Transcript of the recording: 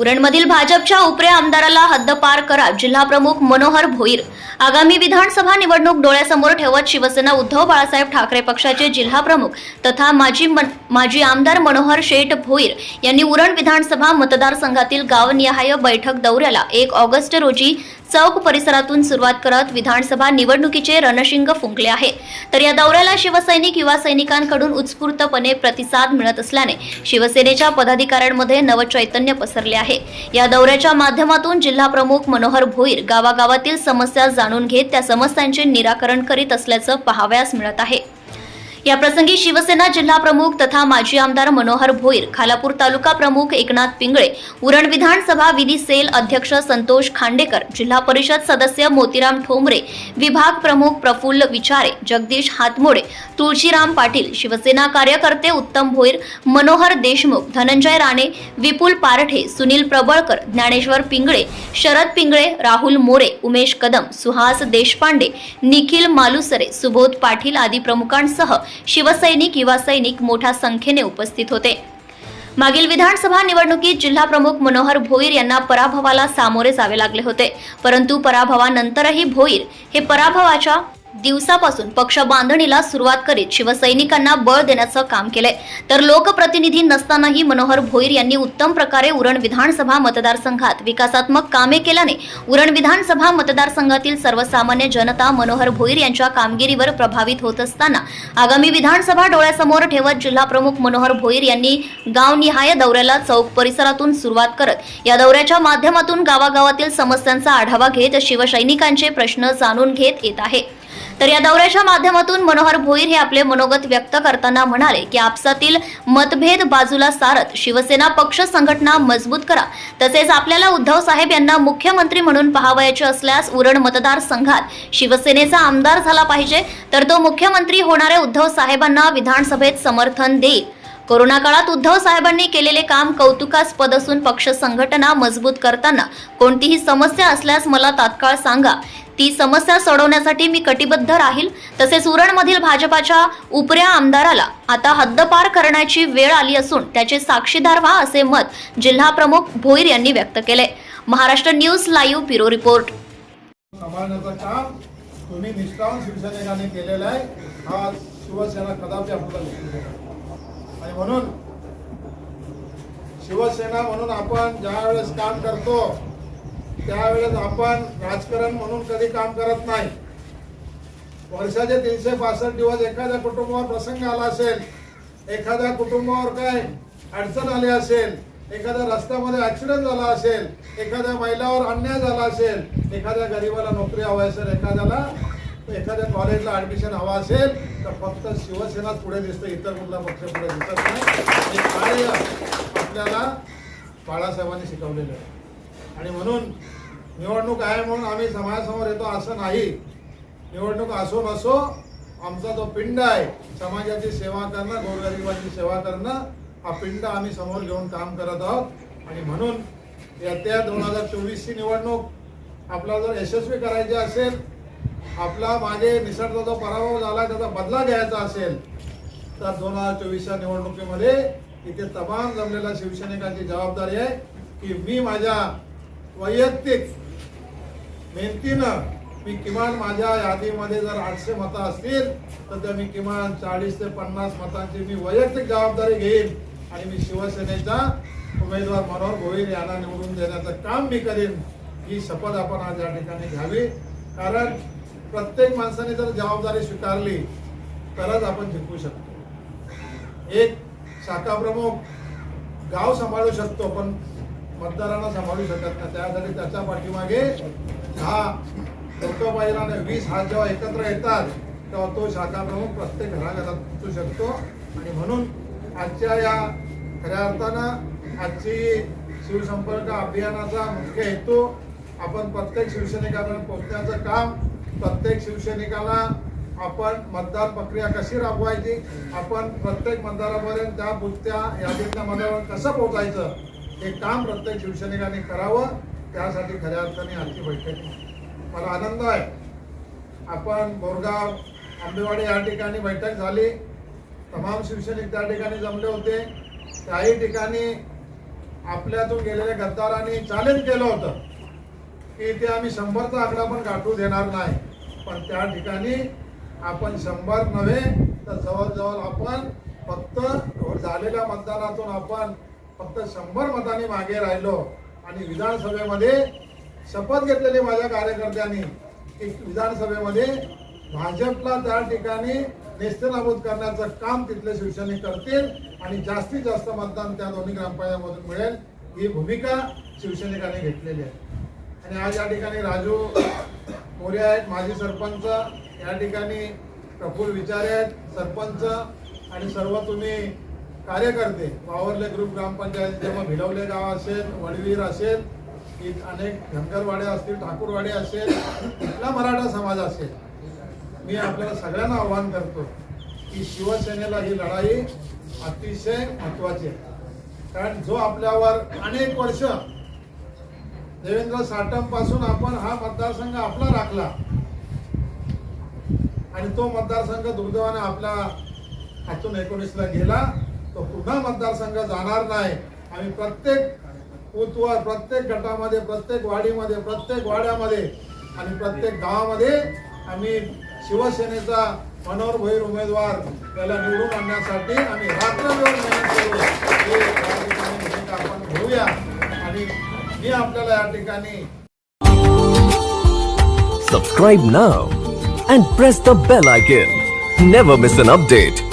उरणमधील भाजपच्या उपऱ्या आमदाराला हद्दपार करा जिल्हाप्रमुख मनोहर भोईर. आगामी विधानसभा निवडणूक डोळ्यासमोर ठेवत शिवसेना उद्धव बाळासाहेब ठाकरे पक्षाचे जिल्हाप्रमुख तथा माजी मन- माजी आमदार मनोहर शेठ भोईर यांनी उरण विधानसभा मतदारसंघातील गावनिहाय बैठक दौऱ्याला एक ऑगस्ट रोजी चौक परिसरातून सुरुवात करत विधानसभा निवडणुकीचे रणशिंग फुंकले आहे. तर या दौऱ्याला शिवसैनिक युवा सैनिकांकडून उत्स्फूर्तपणे प्रतिसाद मिळत असल्याने शिवसेनेच्या पदाधिकाऱ्यांमध्ये नवचैतन्य पसरले आहे. या दौऱ्याच्या माध्यमातून जिल्हा प्रमुख मनोहर भोईर गावागावातील समस्या जाणून घेत त्या समस्यांचे निराकरण करीत असल्याचं पाहावयास मिळत आहे. या प्रसंगी शिवसेना जिल्हा प्रमुख तथा माजी आमदार मनोहर भोईर खालापूर तालुका प्रमुख एकनाथ पिंगळे उरण विधानसभा विधी सेल अध्यक्ष संतोष खांडेकर जिल्हा परिषद सदस्य मोतीराम ठोंबरे विभाग प्रमुख प्रफुल्ल विचारे जगदीश हातमोडे तुळशीराम पाटील शिवसेना कार्यकर्ते उत्तम भोईर मनोहर देशमुख धनंजय राणे विपुल पारठे सुनील प्रबळकर ज्ञानेश्वर पिंगळे शरद पिंगळे राहुल मोरे उमेश कदम सुहास देशपांडे निखिल मालुसरे सुबोध पाटील आदी प्रमुखांसह शिवसैनिक युवा सैनिक मोठ्या संख्येने उपस्थित होते. मागील विधानसभा निवडणुकीत जिल्हा प्रमुख मनोहर भोईर यांना पराभवाला सामोरे जावे लागले होते. परंतु पराभवानंतरही भोईर हे पराभवाच्या दिवसापासून पक्ष बांधणीला सुरुवात करीत शिवसैनिकांना बळ देण्याचं काम केलंय. तर लोकप्रतिनिधी नसतानाही मनोहर भोईर यांनी उत्तम प्रकारे उरण विधानसभा मतदारसंघात विकासात्मक कामे केल्याने उरण विधानसभा मतदारसंघातील सर्वसामान्य जनता मनोहर भोईर यांच्या कामगिरीवर प्रभावित होत असताना आगामी विधानसभा डोळ्यासमोर ठेवत जिल्हाप्रमुख मनोहर भोईर यांनी गावनिहाय दौऱ्याला चौक परिसरातून सुरुवात करत या दौऱ्याच्या माध्यमातून गावागावातील समस्यांचा आढावा घेत शिवसैनिकांचे प्रश्न जाणून घेत येत आहे. तर या दौऱ्याच्या माध्यमातून मनोहर भोईर हे आपले मनोगत व्यक्त करताना म्हणाले की आपसातील मतभेद बाजूला सारत शिवसेना पक्ष संघटना मजबूत करा. तसेच आपल्याला उद्धव साहेब यांना मुख्यमंत्री म्हणून पाहावयाचे असल्यास उरण मतदारसंघात शिवसेनेचा आमदार झाला पाहिजे तर तो मुख्यमंत्री होणाऱ्या उद्धव साहेबांना विधानसभेत समर्थन देईल. कोरोना काळात उद्धव साहेबांनी केलेले काम कौतुकास्पद असून पक्ष संघटना मजबूत करताना कोणतीही समस्या असल्यास मला तात्काळ सांगा. ती समस्या सोडवण्यासाठी मी कटिबद्ध राहील. तसेच उरणमधील भाजपाच्या उपऱ्या आमदाराला आता हद्दपार करण्याची वेळ आली असून त्याचे साक्षीदार व्हा असे मत जिल्हा प्रमुख भोईर यांनी व्यक्त केले. Maharashtra news live bureau report. तुम्ही निष्ठावून शिवसैनिकांनी केलेला आहे. हा शिवसेना कदापि आपल्याला आणि म्हणून शिवसेना म्हणून आपण ज्या वेळेस काम करतो त्यावेळेस आपण राजकारण म्हणून कधी काम करत नाही. वर्षाचे तीनशे पासष्ट दिवस एखाद्या कुटुंबावर प्रसंग आला असेल एखाद्या कुटुंबावर काय अडचण आली असेल एखाद्या रस्त्यामध्ये ऍक्सिडेंट झाला असेल एखाद्या महिलावर अन्याय झाला असेल एखाद्या गरीबाला नोकरी हवा असेल एखाद्याला एखाद्या कॉलेजला ऍडमिशन हवा असेल तर फक्त शिवसेनाच पुढे दिसतं इतर कुठला पक्ष पुढे दिसत नाही. हे कार्य आपल्याला बाळासाहेबांनी शिकवलेलं आहे. आणि म्हणून निवडणूक आहे म्हणून आम्ही समाजासमोर येतो असं नाही. निवडणूक असो नसो आमचा जो पिंड आहे समाजाची सेवा करणं गोरगरिबांची सेवा करणं हा पिंड आम्ही समोर घेऊन काम करत आहोत. आणि म्हणून येत्या दोन हजार चोवीसची निवडणूक आपला जर यशस्वी करायची असेल आपला मागे निसर्गाचा जो पराभव झाला त्याचा बदला घ्यायचा असेल तर दोन हजार चोवीसच्या निवडणुकीमध्ये इथे तमाम जमलेल्या शिवसैनिकांची जबाबदारी आहे की मी माझ्या वैयक्तिक मेहनतीनं मी किमान माझ्या यादीमध्ये जर आठशे मतं असतील तर त्या मी किमान चाळीस ते पन्नास मतांची मी वैयक्तिक जबाबदारी घेईन आणि मी शिवसेनेचा उमेदवार मनोहर भोईर यांना निवडून देण्याचं काम मी करीन. ही शपथ आपण आज या ठिकाणी घ्यावी. कारण प्रत्येक माणसाने जर जबाबदारी स्वीकारली तरच आपण जिंकू शकतो. एक शाखा प्रमुख गाव सांभाळू शकतो पण मतदारांना सांभाळू शकत नाही. त्यासाठी त्याच्या पाठीमागे दहा लोक वीस हात जेव्हा एकत्र येतात तेव्हा तो शाखा प्रमुख प्रत्येक घराघरात पोचू शकतो. आणि म्हणून आजच्या या खऱ्या अर्थानं आजची शिवसंपर्क अभियानाचा मुख्य हेतू आपण प्रत्येक शिवसैनिकापर्यंत पोहोचण्याचं काम प्रत्येक शिवसैनिकाला आपण मतदार प्रक्रिया कशी राबवायची आपण प्रत्येक मतदारापर्यंत त्या बुथच्या यादीतल्या मतदारावर कसं पोहोचायचं हे काम प्रत्येक शिवसैनिकांनी करावं त्यासाठी खऱ्या अर्थाने आजची बैठक मला आनंद आहे. आपण बोरगाव आंबेवाडी या ठिकाणी बैठक झाली. तमाम शिवसैनिक त्या ठिकाणी जमले होते. त्याही ठिकाणी आपल्यातून गेलेल्या गद्दारांनी चॅलेंज केलं होतं की इथे आम्ही शंभरचा आकडा पण गाठू देणार नाही. पण त्या ठिकाणी आपण शंभर नव्हे तर जवळजवळ आपण फक्त झालेल्या मतदानातून आपण फक्त शंभर मतांनी मागे राहिलो आणि विधानसभेमध्ये शपथ घेतलेली माझ्या कार्यकर्त्यांनी की विधानसभेमध्ये भाजपला त्या ठिकाणी नेस्तनाबूत करण्याचं काम तिथले शिवसैनिक करतील आणि जास्तीत जास्त मतदान त्या दोन्ही ग्रामपंचायतमधून मिळेल ही भूमिका शिवसैनिकांनी घेतलेली आहे. आणि आज या ठिकाणी राजू मोरे आहेत माजी सरपंच या ठिकाणी प्रफुल विचारे आहेत सरपंच आणि सर्व तुम्ही कार्यकर्ते वावरले ग्रुप ग्रामपंचायत जेव्हा भिलवले गाव असेल वडवीर असेल अनेक धनगरवाडे असतील ठाकूरवाडे असेल कुठला मराठा समाज असेल मी आपल्याला सगळ्यांना आव्हान करतो की शिवसेनेला ही लढाई अतिशय महत्वाची आहे. कारण जो आपल्यावर अनेक वर्ष देवेंद्र साटमपासून आपण हा मतदारसंघ आपला राखला आणि तो मतदारसंघ दुर्दैवाने आपल्या हातून एकोणीसला गेला. तो पुन्हा मतदारसंघ जाणार नाही आम्ही प्रत्येक बूथवर प्रत्येक गटामध्ये प्रत्येक वाडीमध्ये प्रत्येक वाड्यामध्ये आणि प्रत्येक गावामध्ये आम्ही शिवसेनेचा मनोहर भोईर उमेदवार त्याला निवडून आणण्यासाठी आम्ही रात्रभर मेहनत करू आपण घेऊया आणि मी आपल्याला या ठिकाणी Subscribe now and press the bell icon. Never miss an update.